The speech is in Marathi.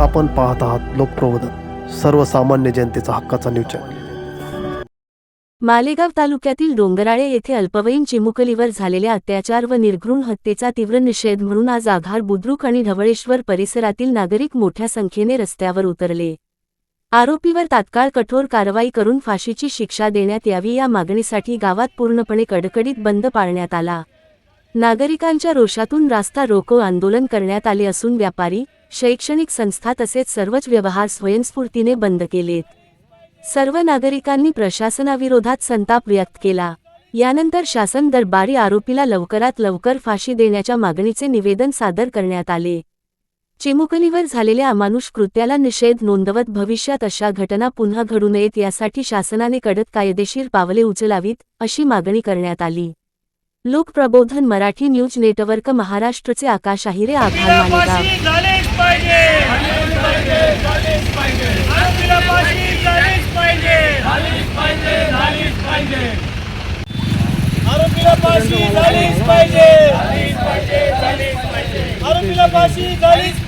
आपण पाहत आहात लोकप्रबोधन सर्वसामान्य जनतेचा हक्काचा न्यूज चॅनल मालेगाव तालुक्यातील डोंगराळे येथे अल्पवयीन चिमुकलीवर झालेल्या अत्याचार व निर्घृण हत्येचा तीव्र निषेध म्हणून आज आघार बुद्रुक आणि ढवळेश्वर परिसरातील नागरिक मोठ्या संख्येने रस्त्यावर उतरले. आरोपीवर तात्काळ कठोर कारवाई करून फाशीची शिक्षा देण्यात यावी या मागणीसाठी गावात पूर्णपणे कडकडीत बंद पाळण्यात आला. नागरिकांच्या रोषातून रास्ता रोको आंदोलन करण्यात आले असून व्यापारी शैक्षणिक संस्था तसेच सर्वच व्यवहार स्वयंस्फूर्तीने बंद केलेत. सर्व नागरिकांनी प्रशासनाविरोधात संताप व्यक्त केला. यानंतर शासन दरबारी आरोपीला लवकरात लवकर फाशी देण्याच्या मागणीचे निवेदन सादर करण्यात आले. चिमुकलीवर झालेल्या अमानुष कृत्याला निषेध नोंदवत भविष्यात अशा घटना पुन्हा घडू नयेत यासाठी शासनाने कडक कायदेशीर पावले उचलावीत अशी मागणी करण्यात आली. लोकप्रबोधन मराठी न्यूज नेटवर्क महाराष्ट्रचे आकाश आहिरे आभार मालेगाव पाहिजे. आरोपीला फाशी झालीच पाहिजे. आरोपीला फाशी झालीच पाहिजे. आरोपीला फाशी झालीच